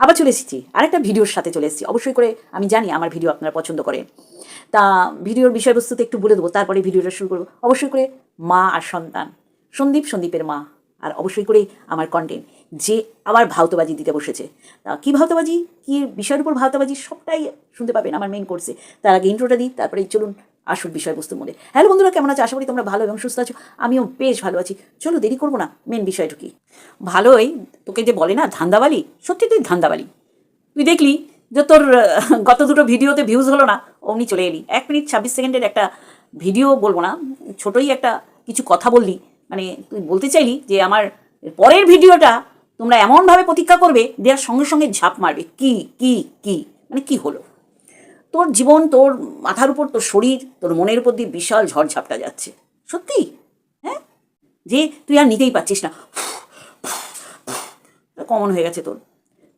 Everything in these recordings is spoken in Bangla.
আবার চলে এসেছি। আরেকটা ভিডিওর সাথে চলে এসেছি। অবশ্যই করে আমি জানি আমার ভিডিও আপনারা পছন্দ করেন। তা ভিডিওর বিষয়বস্তুতে একটু বলে দেবো, তারপরে ভিডিওটা শুরু করব। অবশ্যই করে মা আর সন্তান, সন্দীপ, সন্দীপের মা, আর অবশ্যই করেই আমার কন্টেন্ট যে আবার ভাওতাবাজি দিতে বসেছে। তা কী ভাওতাবাজি? কী বিষয়ের উপর ভাওতাবাজি? সবটাই শুনতে পাবেন আমার মেন কোর্সে তার আগে ইন্ট্রোটা দিই তারপরে চলুন আসল বিষয়বস্তুর মধ্যে হ্যালো বন্ধুরা, কেমন আছো? আশা করি তোমরা ভালো এবং সুস্থ আছো। আমিও বেশ ভালো আছি। চলো দেরি করব না মেন বিষয় ঢুকি। ভালোই, তোকে যে বলে না, ধান্দাবালি? সত্যি তুই ধান্দাবালি। তুই দেখলি যে তোর গত দুটো ভিডিওতে ভিউজ হলো না? অমনি চলে এলি। এক মিনিট ছাব্বিশ সেকেন্ডের একটা ভিডিও বলব না, ছোটোই একটা কিছু কথা বললি। মানে তুই বলতে চাইলি যে আমার পরের ভিডিওটা তোমরা এমনভাবে প্রতীক্ষা করবে, দেওয়ার সঙ্গে সঙ্গে ঝাঁপ মারবে। কি কি কি? মানে কি হলো? তোর জীবন, তোর মাথার উপর, তোর শরীর, তোর মনের উপর দিয়ে বিশাল ঝড়ঝাপটা যাচ্ছে। সত্যি? হ্যাঁ? যে তুই আর নিতেই পারছিস না। কমন হয়ে গেছে তোর।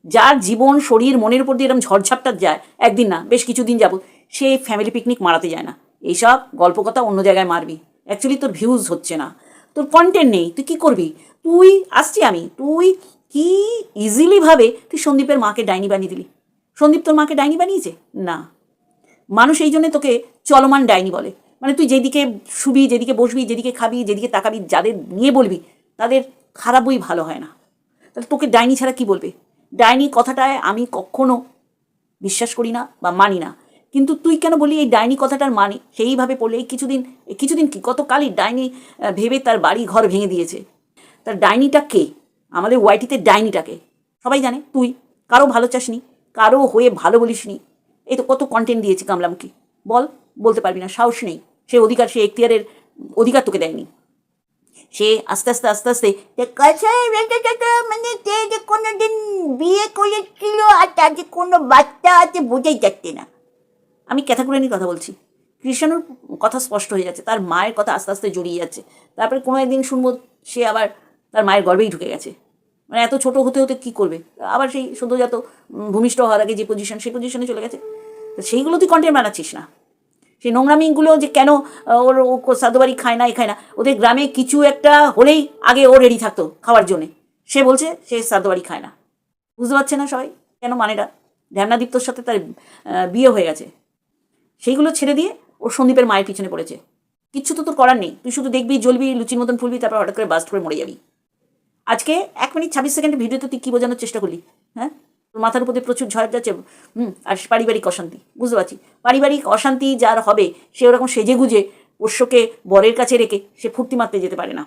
যার জীবন, শরীর, মনের উপর দিয়ে এরকম ঝড়ঝাপটা যায়, একদিন না, বেশ কিছুদিন যাব সে ফ্যামিলি পিকনিক মারাতে যায় না। এইসব গল্প কথা অন্য জায়গায় মারবি। অ্যাকচুয়ালি তোর ভিউজ হচ্ছে না। তোর কন্টেন্ট নেই। তুই কি করবি? তুই, আসছি আমি। তুই কি ইজিলি ভাবে, তুই সন্দীপের মাকে ডাইনি বানিয়ে দিলি? সন্দীপ তোর মাকে ডাইনি বানিয়েছে? না। মানুষ এই জন্য তোকে চলমান ডাইনি বলে। মানে তুই যেদিকে শুবি, যেদিকে বসবি, যেদিকে খাবি, যেদিকে তাকাবি, যাদের নিয়ে বলবি, তাদের খারাপই ভালো হয় না। তাহলে তোকে ডাইনি ছাড়া কি বলবে? ডাইনি কথাটায় আমি কখনো বিশ্বাস করি না বা মানি না। কিন্তু তুই কেন বলি এই ডাইনি কথাটার মানে? সেইভাবে পড়লে এই কিছুদিন কিছুদিন কি? গতকালই ডাইনি ভেবে তার বাড়ি ঘর ভেঙে দিয়েছে। তার ডাইনিটা কে? আমাদের ওয়াইটিতে ডাইনিটাকে সবাই জানে, তুই। কারও ভালো চাসনি, কারও হয়ে ভালো বলিসনি। এই তো কত কন্টেন্ট দিয়েছি কামলামুখী। বল, বলতে পারবি না, সাহস নেই। সে অধিকার, সে এখতিয়ারের অধিকার তোকে দেয়নি। সে আস্তে আস্তে আস্তে আস্তে মানে যে কোনো দিন বিয়ে করেছিল আর তার যে কোনো বাচ্চা আছে বোঝাই যাচ্ছে না। আমি ক্যাথাগোরির কথা বলছি। কৃষ্ণর কথা স্পষ্ট হয়ে যাচ্ছে। তার মায়ের কথা আস্তে আস্তে জড়িয়ে যাচ্ছে। তারপরে কোনো একদিন শুনব সে আবার তার মায়ের গর্বেই ঢুকে গেছে। মানে এত ছোট হতে হতে কী করবে? আবার সেই সদ্যজাত ভূমিষ্ঠ হওয়ার আগে যে পজিশন সেই পজিশনে চলে গেছে। সেইগুলো তুই কন্টেন্ট বানাচ্ছিস না। সেই নোংরামিগুলো যে কেন ওর, ও সাদুবাড়ি খায় না, এ খায় না, ওদের গ্রামে কিছু একটা হলেই আগে ও রেডি থাকতো খাওয়ার জন্যে। সে বলছে, সে সাদুবাড়ি খায় না। বুঝতে পারছে না সবাই? কেন মানেটা ধ্যানাদীপ্তর সাথে তার বিয়ে হয়ে গেছে। সেইগুলো ছেড়ে দিয়ে ওর সন্দীপের মায়ের পিছনে পড়েছে। কিচ্ছু তো তোর করার নেই। তুই শুধু দেখবি, জ্বলবি, লুচির মতন ফুলবি, তারপর হঠাৎ করে বাস্ট করে মরে যাবি। আজকে এক মিনিট ছাব্বিশ সেকেন্ডের ভিডিওতে তুই কী বোঝানোর চেষ্টা করলি? হ্যাঁ? মাথার উপর প্রচুর ঝড় যাচ্ছে, হুম, আর পারিবারিক অশান্তি, বুঝতে পারছি? পারিবারিক অশান্তি যার হবে, সে ওরকম সেজে গুজে পোষ্যকে বরের কাছে রেখে সে ফুর্তি মারতে যেতে পারে না।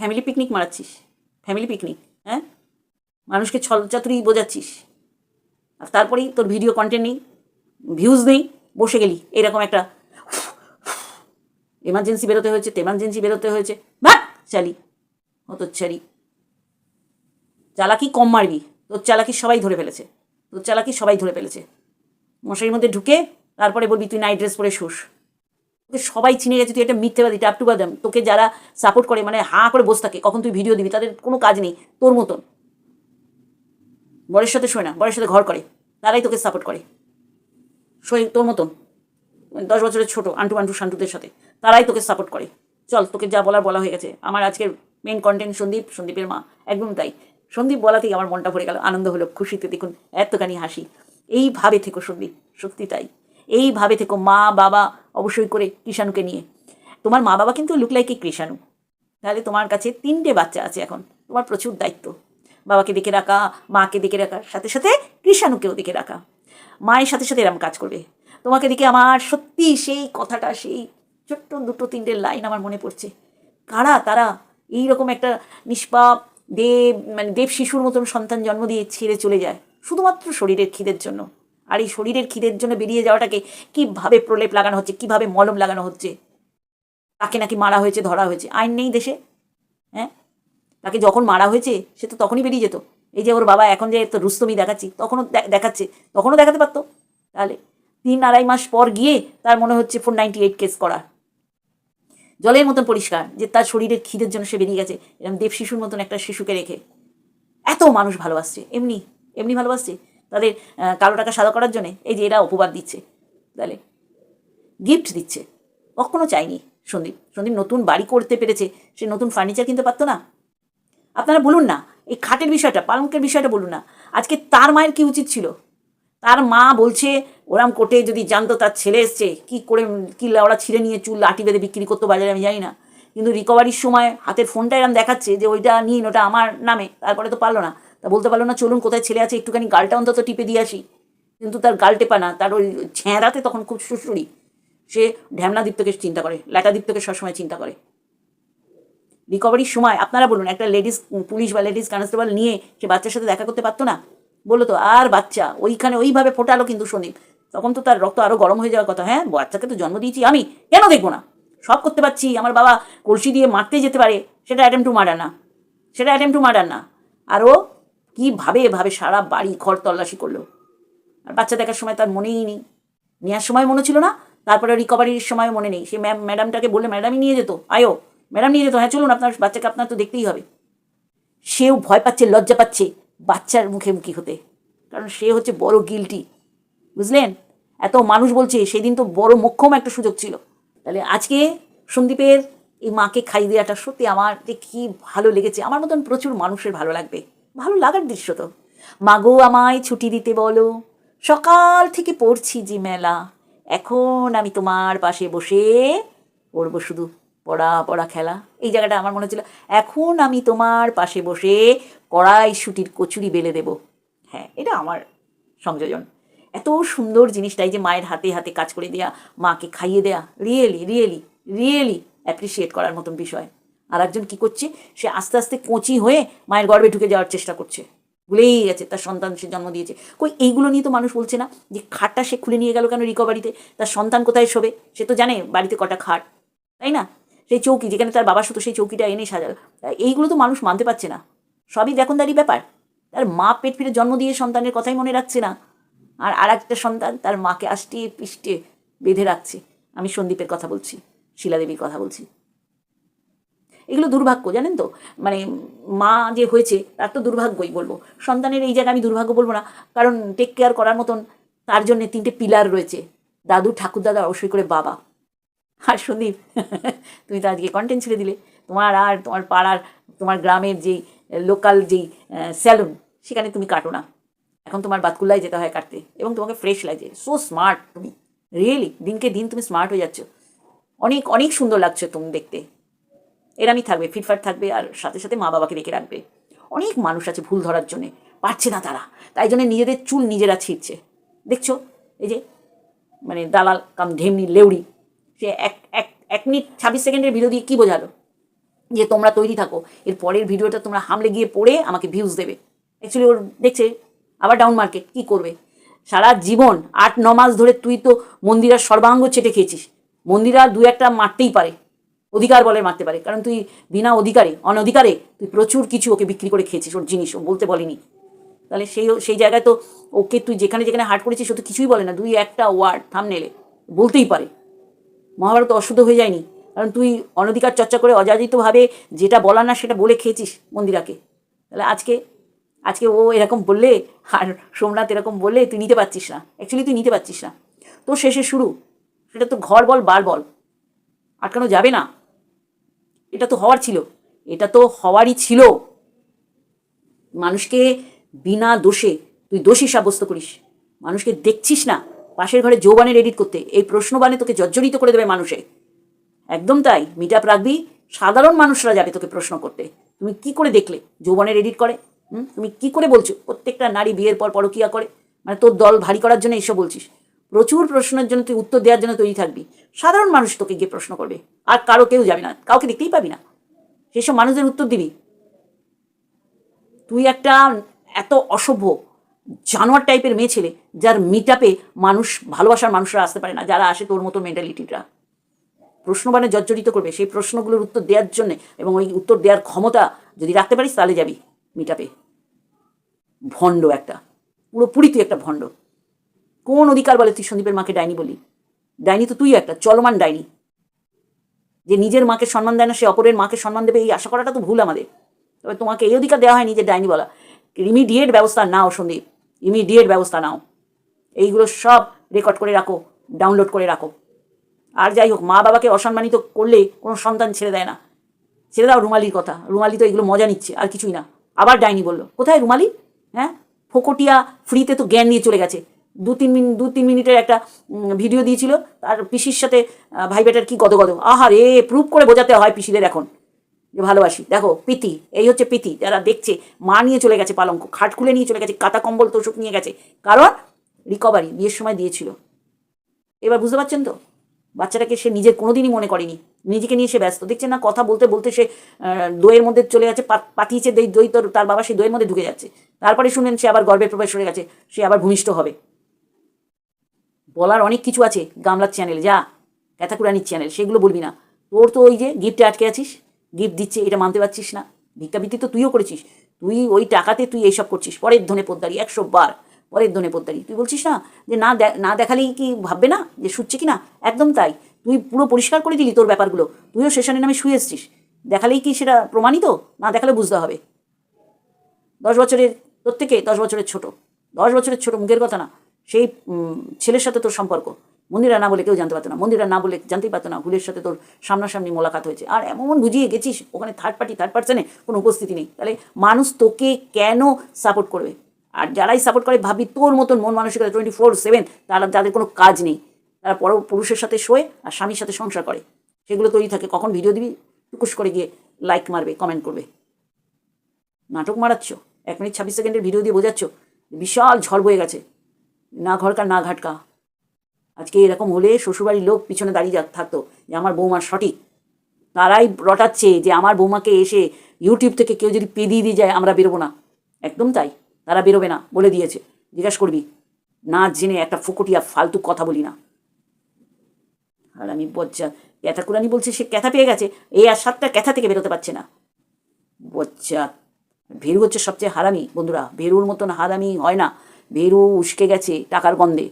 ফ্যামিলি পিকনিক মারাচ্ছিস? ফ্যামিলি পিকনিক হ্যাঁ? মানুষকে ছলচাতুরি বোঝাচ্ছিস? আর তারপরেই তোর ভিডিও কন্টেন্ট নেই ভিউজ নেই, বসে গেলি, এরকম একটা এমার্জেন্সি বেরোতে হয়েছে তেমার্জেন্সি বেরোতে হয়েছে ভাট চালি হতচ্ছারি চালাকি কম মারবি, তোর চালাকি সবাই ধরে ফেলেছে, তোর চালাকি সবাই ধরে ফেলেছে। মশারির মধ্যে ঢুকে তারপরে বলবি, তুই নাইট ড্রেস পরে শুস। তোকে সবাই চিনে গেছে, তুই একটা মিথ্যেবাদী টাপ টু বাদাম তোকে যারা সাপোর্ট করে মানে হাঁ করে বসে থাকে, কখন তুই ভিডিও দিবি, তাদের কোনো কাজ নেই, তোর মতন। বরের সাথে শোয় না, বরের সাথে ঘর করে, তারাই তোকে সাপোর্ট করে। শোয় তোর মতন মানে দশ বছরের ছোট, আন্টু আন্টু শান্টুদের সাথে, তারাই তোকে সাপোর্ট করে। চল, তোকে যা বলার বলা হয়ে গেছে। আমার আজকের মেন কন্টেন্ট সন্দীপ, সন্দীপের মা, একদম তাই। সন্দীপ বলাতেই আমার মনটা ভরে গেল, আনন্দ হলো, খুশিতে দেখুন এতখানি হাসি। এইভাবে থেকো সন্দীপ, সত্যি তাই। এইভাবে থেকো মা, বাবা, অবশ্যই করে কৃষাণুকে নিয়ে। তোমার মা বাবা কিন্তু লুক লাইক কৃষাণু। তাহলে তোমার কাছে তিনটে বাচ্চা আছে এখন, তোমার প্রচুর দায়িত্ব। বাবাকে দেখে রাখা, মাকে দেখে রাখার সাথে সাথে কৃষাণুকেও দেখে রাখা। মায়ের সাথে সাথে এরম কাজ করবে। তোমাকে দেখে আমার সত্যি সেই কথাটা, সেই ছোট্ট দুটো তিনটে লাইন আমার মনে পড়ছে। কারা, তারা? এই রকম একটা নিষ্পাপ দেব মানে দেব শিশুর মতন সন্তান জন্ম দিয়ে ছেড়ে চলে যায়, শুধুমাত্র শরীরের খিদের জন্য। আর এই শরীরের খিদের জন্য বেরিয়ে যাওয়াটাকে কীভাবে প্রলেপ লাগানো হচ্ছে, কীভাবে মলম লাগানো হচ্ছে? তাকে নাকি মারা হয়েছে, ধরা হয়েছে, আইন নেই দেশে হ্যাঁ? তাকে যখন মারা হয়েছে, সে তো তখনই বেরিয়ে যেত। এই যে ওর বাবা এখন যে তো রুস্তমি দেখাচ্ছি, তখনও দেখাচ্ছে, তখনও দেখাতে পারতো? তাহলে তিন আড়াই মাস পর গিয়ে তার মনে হচ্ছে ফোর নাইনটি এইট কেস করা। জলের মতন পরিষ্কার, যে তার শরীরের খিদের জন্য সে বেরিয়ে গেছে। এরকম দেব শিশুর মতন একটা শিশুকে রেখে। এত মানুষ ভালোবাসছে। এমনি এমনি ভালোবাসছে। তাদের কালো টাকা সাদা করার জন্য এই যে এরা অপবাদ দিচ্ছে। তাহলে গিফট দিচ্ছে। কখনো চাইনি সন্দীপ। সন্দীপ নতুন বাড়ি করতে পেরেছে। সে নতুন ফার্নিচার কিনতে পারতো না। আপনারা বলুন না, এই খাটের বিষয়টা, পালঙ্কের বিষয়টা বলুন না। আজকে তার মায়ের কি উচিত ছিল? তার মা বলছে, ওরাম কোর্টে যদি জানতো তার ছেলে এসছে, কি করে, কি ওরা ছিঁড়ে নিয়ে চুল লাঠি বেঁধে বিক্রি করতো বাজারে আমি জানি না। কিন্তু রিকভারির সময় হাতের ফোনটা এরম দেখাচ্ছে যে ওইটা নিন ওটা আমার নামে, তারপরে তো পারল না। তা বলতে পারল না, চলুন কোথায় ছেলে আছে, একটুখানি গালটা অন্তত টিপে দিয়ে আসি। কিন্তু তার গাল টেপা না, তার ওই ছেঁড়াতে তখন খুব সুসুরি সে ঢ্যামনা দীপ্তকে চিন্তা করে, ল্যাটা দীপ্তকে সবসময় চিন্তা করে। রিকভারির সময়, আপনারা বলুন, একটা লেডিস পুলিশ বা লেডিস কনস্টেবল নিয়ে সে বাচ্চার সাথে দেখা করতে পারতো না? বলল তো, আর বাচ্চা, ওইখানে ওইভাবে ফোটালো কিন্তু সন্দীপ তখন তো তার রক্ত আরও গরম হয়ে যাওয়ার কথা হ্যাঁ বাচ্চাকে তো জন্ম দিয়েছি আমি, কেন দেখব না? সব করতে পারছি, আমার বাবা কলসি দিয়ে মারতে যেতে পারে, সেটা অ্যাটেম্প টু মার্ডার না, সেটা অ্যাটেম্প টু মার্ডার না। আরও কীভাবে এভাবে সারা বাড়ি ঘর তল্লাশি করল। আর বাচ্চা দেখার সময় তার মনেই নেই নেওয়ার সময় মনে ছিল না, তারপরে রিকভারির সময় মনে নেই। সে ম্যাম ম্যাডামটাকে বললে ম্যাডামই নিয়ে যেত, আয়ো ম্যাডাম নিয়ে যেত হ্যাঁ চলুন, আপনার বাচ্চাকে আপনার তো দেখতেই হবে। সেও ভয় পাচ্ছে, লজ্জা পাচ্ছে বাচ্চার মুখে মুখি হতে। কারণ সে হচ্ছে বড় গিলটি বুঝলেন? এত মানুষ বলছে, সেদিন তো বড় মোক্ষম একটা সুযোগ ছিল। তাহলে আজকে সন্দীপের এই মাকে খাই দেওয়াটা সত্যি আমার যে কী ভালো লেগেছে, আমার মতন প্রচুর মানুষের ভালো লাগবে। ভালো লাগার দৃশ্য তো। মাগো আমায় ছুটি দিতে বলো। সকাল থেকে পড়ছি যে মেলা। এখন আমি তোমার পাশে বসে পড়ব শুধু। পড়া পড়া, খেলা, এই জায়গাটা আমার মনে হচ্ছিল, এখন আমি তোমার পাশে বসে কড়াই সুটির কচুরি বেলে দেব। হ্যাঁ এটা আমার সংযোজন। এত সুন্দর জিনিসটাই যে মায়ের হাতে হাতে কাজ করে দেয়া, মাকে খাইয়ে দেয়া রিয়েলি রিয়েলি রিয়েলি অ্যাপ্রিসিয়েট করার মতন বিষয়। আর একজন কী করছে, সে আস্তে আস্তে কচি হয়ে মায়ের গর্ভে ঢুকে যাওয়ার চেষ্টা করছে। ভুলেই গেছে, তার সন্তান সে জন্ম দিয়েছে। কই, এইগুলো নিয়ে তো মানুষ বলছে না যে খাটটা সে খুলে নিয়ে গেল কেন রিকভারিতে? তার সন্তান কোথায় শোবে? সে তো জানে বাড়িতে কটা খাট, তাই না? সেই চৌকি, যেখানে তার বাবা শুধু সেই চৌকিটা এনে সাজাল। এইগুলো তো মানুষ মানতে পারছে না। সবই দেখুন দেখনদারি ব্যাপার। তার মা পেট ফিরে জন্ম দিয়ে সন্তানের কথাই মনে রাখছে না। আর আর একটা সন্তান তার মাকে আষ্টিয়ে পিষ্টে বেঁধে রাখছে। আমি সন্দীপের কথা বলছি শিলাদেবীর কথা বলছি। এগুলো দুর্ভাগ্য, জানেন তো? মানে মা যে হয়েছে, তার তো দুর্ভাগ্যই বলব। সন্তানের এই জায়গায় আমি দুর্ভাগ্য বলব না। কারণ টেক কেয়ার করার মতন তার জন্য তিনটে পিলার রয়েছে। দাদু ঠাকুর দাদা অবশ্যই করে বাবা। আর সন্দীপ তুমি তো আজকে কন্টেন্ট ছেড়ে দিলে। তোমার আর, তোমার পাড়ার, তোমার গ্রামের যেই লোকাল যেই স্যালুন সেখানে তুমি কাটো না। এখন তোমার বাতকুল্লায় যেতে হয় কাটতে এবং তোমাকে ফ্রেশ লাগে সো স্মার্ট তুমি। রিয়েলি দিনকে দিন তুমি স্মার্ট হয়ে যাচ্ছ। অনেক অনেক সুন্দর লাগছে তুমি দেখতে। এরামই থাকবে, ফিটফাট থাকবে আর সাথে সাথে মা বাবাকে রেখে রাখবে। অনেক মানুষ আছে ভুল ধরার জন্যে, পারছে না তারা। তাই জন্য নিজেদের চুল নিজেরা ছিঁড়ছে। দেখছ? এই যে মানে দালাল কাম ঢেমনি, লেউড়ি। সে এক এক এক মিনিট ছাব্বিশ সেকেন্ডের ভিডিও দিয়ে কী বোঝালো? যে তোমরা তৈরি থাকো। এর পরের ভিডিওটা তোমরা হামলে গিয়ে পড়ে আমাকে ভিউজ দেবে। অ্যাকচুয়ালি ওর দেখছে, আবার ডাউন মার্কেট কী করবে? সারা জীবন আট, ন মাস ধরে তুই তো মন্দিরার সর্বাঙ্গ চেটে খেয়েছিস। মন্দিরা দু একটা মারতেই পারে। অধিকার বলে মারতে পারে। কারণ তুই বিনা অধিকারে, অনধিকারে তুই প্রচুর কিছু ওকে বিক্রি করে খেয়েছিস ওর জিনিস, ও বলতে বলেনি। তাহলে সেই সেই জায়গায় তো ওকে তুই যেখানে যেখানে হার্ট করেছিস, ও তো কিছুই বলে না। দুই একটা ওয়ার্ড থাম নেলে বলতেই পারে। মহাভারত অশুদ্ধ হয়ে যায়নি। কারণ তুই অনধিকার চর্চা করে অযাচিতভাবে যেটা বলার না সেটা বলে খেয়েছিস মন্দিরাকে। তাহলে আজকে আজকে ও এরকম বললে আর সোমনাথ এরকম বললে তুই নিতে পারছিস না। অ্যাকচুয়ালি তুই নিতে পারছিস না। তো শেষে শুরু। সেটা তো ঘর বল, বার বল। আটকানো যাবে না। এটা তো হওয়ার ছিল। এটা তো হওয়ারই ছিল। মানুষকে বিনা দোষে তুই দোষী সাব্যস্ত করিস। মানুষকে দেখছিস না। পাশের ঘরে যৌবানের এডিট করতে, এই প্রশ্নবানে তোকে জর্জরিত করে দেবে মানুষে। একদম তাই মিট আপ রাখবি, সাধারণ মানুষরা যাবে তোকে প্রশ্ন করতে। তুমি কি করে দেখলে যৌবনের এডিট করে? হুম? তুমি কি করে বলছো? প্রত্যেকটা নারী বিয়ের পর পরকিয়া করে। মানে তোর দল ভারী করার জন্য এসব বলছিস। প্রচুর প্রশ্নের জন্য তুই উত্তর দেওয়ার জন্য তৈরি থাকবি। সাধারণ মানুষ তোকে গিয়ে প্রশ্ন করবে। আর কারও কেউ যাবে না। কাউকে দেখতেই পাবি না। সেসব মানুষদের উত্তর দিবি। তুই একটা এত অসভ্য জানোয়ার টাইপের মেয়ে ছেলে যার মিটাপে মানুষ, ভালোবাসার মানুষরা আসতে পারে না, যারা আসে তোর মতো মেন্টালিটিটা প্রশ্নবানে জর্জরিত করবে, সেই প্রশ্নগুলোর উত্তর দেওয়ার জন্যে এবং ওই উত্তর দেওয়ার ক্ষমতা যদি রাখতে পারিস, তাহলে যাবি মিট আপে ভণ্ড একটা পুরোপুরি তুই একটা ভণ্ড। কোন অধিকার বলে তুই সন্দীপের মাকে ডাইনি বলি ডাইনি তো তুই একটা, চলমান ডাইনি। যে নিজের মাকে সম্মান দেয় না, সে অপরের মাকে সম্মান দেবে, এই আশা করাটা তো ভুল আমাদের। তবে তোমাকে এই অধিকার দেওয়া হয়নি যে ডাইনি বলা। রিমিডিয়েট ব্যবস্থা নাও সন্দীপ। ইমিডিয়েট ব্যবস্থা নাও। এইগুলো সব রেকর্ড করে রাখো ডাউনলোড করে রাখো। আর যাই হোক মা বাবাকে অসম্মানিত করলে কোনো সন্তান ছেড়ে দেয় না। ছেড়ে দাও রুমালির কথা। রুমালি তো এগুলো মজা নিচ্ছে আর কিছুই না। আবার ডাইনি বলল কোথায় রুমালি? হ্যাঁ? ফোকটিয়া ফ্রিতে তো জ্ঞান নিয়ে চলে গেছে। দু তিন মিনিট দু তিন মিনিটের একটা ভিডিও দিয়েছিল। তার পিসির সাথে আহ, ভাই বেটার কি গদগদ। গদ আহা রে প্রুভ করে বোঝাতে হয় পিসিদের এখন। যে ভালোবাসি। দেখো, প্রীতি, এই হচ্ছে প্রীতি, যারা দেখছে, মা নিয়ে চলে গেছে পালঙ্ক, খাট খুলে নিয়ে চলে গেছে কাতা কম্বল তোষক নিয়ে গেছে, কারণ রিকভারি বিয়ের সময় দিয়েছিল। এবার বুঝতে পারছেন তো? বাচ্চাটাকে সে নিজের কোনোদিনই মনে করেনি। নিজেকে নিয়ে সে ব্যস্ত। দেখছেন না, কথা বলতে বলতে সে দইয়ের মধ্যে চলে যাচ্ছে পা- পাঠিয়েছে দই দই তোর, তার বাবা সেই দইয়ের মধ্যে ঢুকে যাচ্ছে। তারপরে শুনলেন সে আবার গর্ভের প্রবেশ হয়ে গেছে, সে আবার ভূমিষ্ঠ হবে। বলার অনেক কিছু আছে গামলার চ্যানেল যা ক্যাথাকুরানির চ্যানেল সেগুলো বলবি না। তোর তো ওই যে গিফটে আটকে আছিস? গিফট দিচ্ছে, এটা মানতে পারছিস না। ভিক্ষাবৃত্তি তো তুইও করেছিস। তুই ওই টাকাতে তুই এইসব করছিস। পরের ধনে পোদ্দারি, একশো বার পরের ধনে পোদ্দারি। তুই বলছিস না যে না না দেখালেই কি ভাববে না যে শুচ্ছে কি না একদম তাই। তুই পুরো পরিষ্কার করে দিলি তোর ব্যাপারগুলো। তুইও সেশনের নামে শুয়ে এসছিস। দেখালেই কি সেটা প্রমাণিত? না দেখালে বুঝতে হবে। দশ বছরের, প্রত্যেকে দশ বছরের ছোট। দশ বছরের ছোট মুখের কথা না। সেই ছেলের সাথে তোর সম্পর্ক। মন্দিরা না বলে কেউ জানতে পারতো না। মন্দিরা না বলে জানতেই পারতো না। ভুলের সাথে তোর সামনাসামনি মোলাকাত হয়েছে। আর এমন বুঝিয়ে গেছিস, ওখানে থার্ড পার্টি থার্ড পার্সনে কোনো উপস্থিতি নেই। তাহলে মানুষ তোকে কেন সাপোর্ট করবে? আর যারাই সাপোর্ট করে ভাবি তোর মতন মন মানসিকতা টোয়েন্টি ফোর সেভেন তারা যাদের কোনো কাজ নেই। তারা পর পুরুষের সাথে শোয়ে আর স্বামীর সাথে সংসার করে। সেগুলো তৈরি থাকে। কখন ভিডিও দিবি? টুকুস করে গিয়ে লাইক মারবে কমেন্ট করবে। নাটক মারাচ্ছ? এক মিনিট ছাব্বিশ সেকেন্ডের ভিডিও দিয়ে বোঝাচ্ছ? বিশাল ঝড় বয়ে গেছে। না ঘরকা না ঘাটকা। আজকে এরকম হলে শ্বশুরবাড়ির লোক পিছনে দাঁড়িয়ে থাকতো যে আমার বৌমার সঠিক। তারাই রটাচ্ছে যে আমার বৌমাকে এসে ইউটিউব থেকে কেউ যদি পে দিয়ে দিয়ে যায়, আমরা বেরোবো না। একদম তাই। তারা বেরোবে না বলে দিয়েছে। জিজ্ঞাসা করবি। না জেনে একটা ফুকুটিয়া ফালতু কথা বলি না। আর আমি বজ্জা ক্যাথা কুরানি বলছে সে ক্যাথা পেয়ে গেছে। এই আর সাতটা ক্যাথা থেকে বেরোতে পারছে না। বজ্জা। ভেরু হচ্ছে সবচেয়ে হারামি বন্ধুরা। ভেরুর মতন হারামি হয় না। ভেরু উস্কে গেছে টাকার গন্ধে।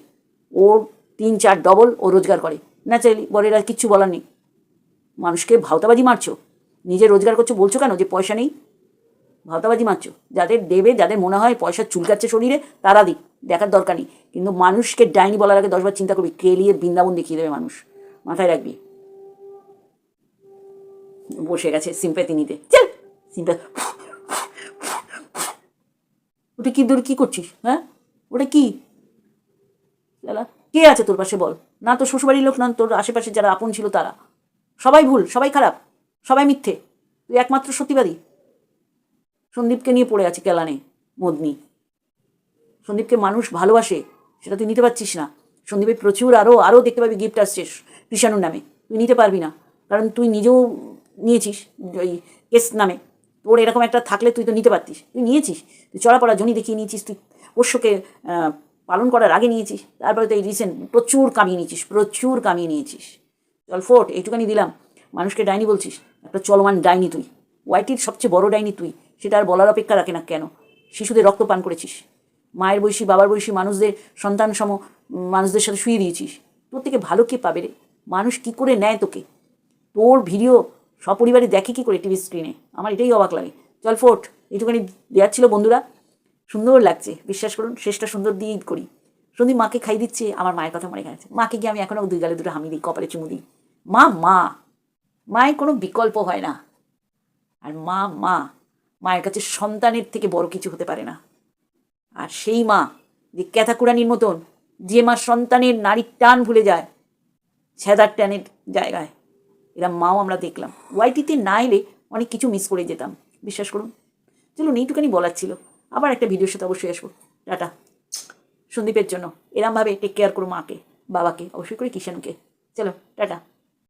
ওর তিন চার ডবল ও রোজগার করে। ন্যাচারালি বরের আর কিচ্ছু বলার নেই। মানুষকে ভাওতাবাজি মারছো। নিজে রোজগার করছ, বলছো কেন যে পয়সা নেই? ভাওতাবাজি মারছো। যাদের দেবে, যাদের মনে হয় পয়সা চুলকাচ্ছে শরীরে, তারা দিক। দেখার দরকার নেই। কিন্তু মানুষকে ডাইনি বলার আগে দশবার চিন্তা করবি কেলিয়ে বৃন্দাবন দেখিয়ে দেবে মানুষ? মাথায় রাখবি। বসে গেছে সিম্প্যাথি নিতে। চল! সিম্প্যাথি ওটা কি দূর কী করছিস হ্যাঁ? ওটা কি? কে আছে তোর পাশে বল? না তোর শ্বশুরবাড়ির লোক, না তোর আশেপাশে যারা আপন ছিল তারা। সবাই ভুল, সবাই খারাপ, সবাই মিথ্যে। তুই একমাত্র সত্যিবাদী। সন্দীপকে নিয়ে পড়ে আছে কেলানে, মদনি। সন্দীপকে মানুষ ভালোবাসে, সেটা তুই নিতে পারছিস না। সন্দীপের প্রচুর আরও আরও দেখতে পাবি গিফট আসছে কৃষাণুর নামে। তুই নিতে পারবি না, কারণ তুই নিজেও নিয়েছিস, ওই কেস নামে। তোর এরকম একটা থাকলে তুই তো নিতে পারতিস। তুই নিয়েছিস, তুই চড়াপড়া জনি দেখিয়ে নিয়েছিস, তুই পোষ্যকে পালন করার আগে নিয়েছিস। তারপরে তো এই রিসেন্ট প্রচুর কামিয়ে নিয়েছিস, প্রচুর কামিয়ে নিয়েছিস। চল ফোট, এইটুখানি দিলাম। মানুষকে ডাইনি বলছিস, একটা চলমান ডাইনি তুই। ওয়াইটির সবচেয়ে বড় ডাইনি তুই, সেটা আর বলার অপেক্ষা রাখে না কেন? শিশুদের রক্ত পান করেছিস। মায়ের বয়সী, বাবার বয়সী মানুষদের সন্তান সম মানুষদের সাথে শুয়ে দিয়েছিস। তোর থেকে ভালো কে পাবে রে? মানুষ কি করে নেয় তোকে? তোর ভিডিও সপরিবারে দেখে কি করে টিভি স্ক্রিনে? আমার এটাই অবাক লাগে। চল ফোট, এইটুখানি দেওয়ার ছিল বন্ধুরা। সুন্দর লাগছে। বিশ্বাস করুন, শেষটা সুন্দর দিয়েই করি। সন্দীপ মাকে খাই দিচ্ছে, আমার মায়ের কথা মনে গেছে মাকে গিয়ে আমি এখনও দুই গালে দুটো হামি দিই, কপালে চুমু দিই। মা মা! মায়ের কোনো বিকল্প হয় না। আর মা মা! মায়ের কাছে সন্তানের থেকে বড় কিছু হতে পারে না। আর সেই মা, যে ক্যাথাকুরানির মতন, যে মা সন্তানের নারীর টান ভুলে যায় ছেদার টানের জায়গায়, এরা মাও আমরা দেখলাম। ওয়াইটিতে না এলে অনেক কিছু মিস করে যেতাম। বিশ্বাস করুন। চলুন এইটুখানি বলার ছিল। আবার একটা ভিডিওর সাথে অবশ্যই আসব। টাটা। সন্দীপের জন্য। এরমভাবে টেক কেয়ার করো মাকে, বাবাকে, অবশ্যই করে কিষানকে। চলো, টাটা।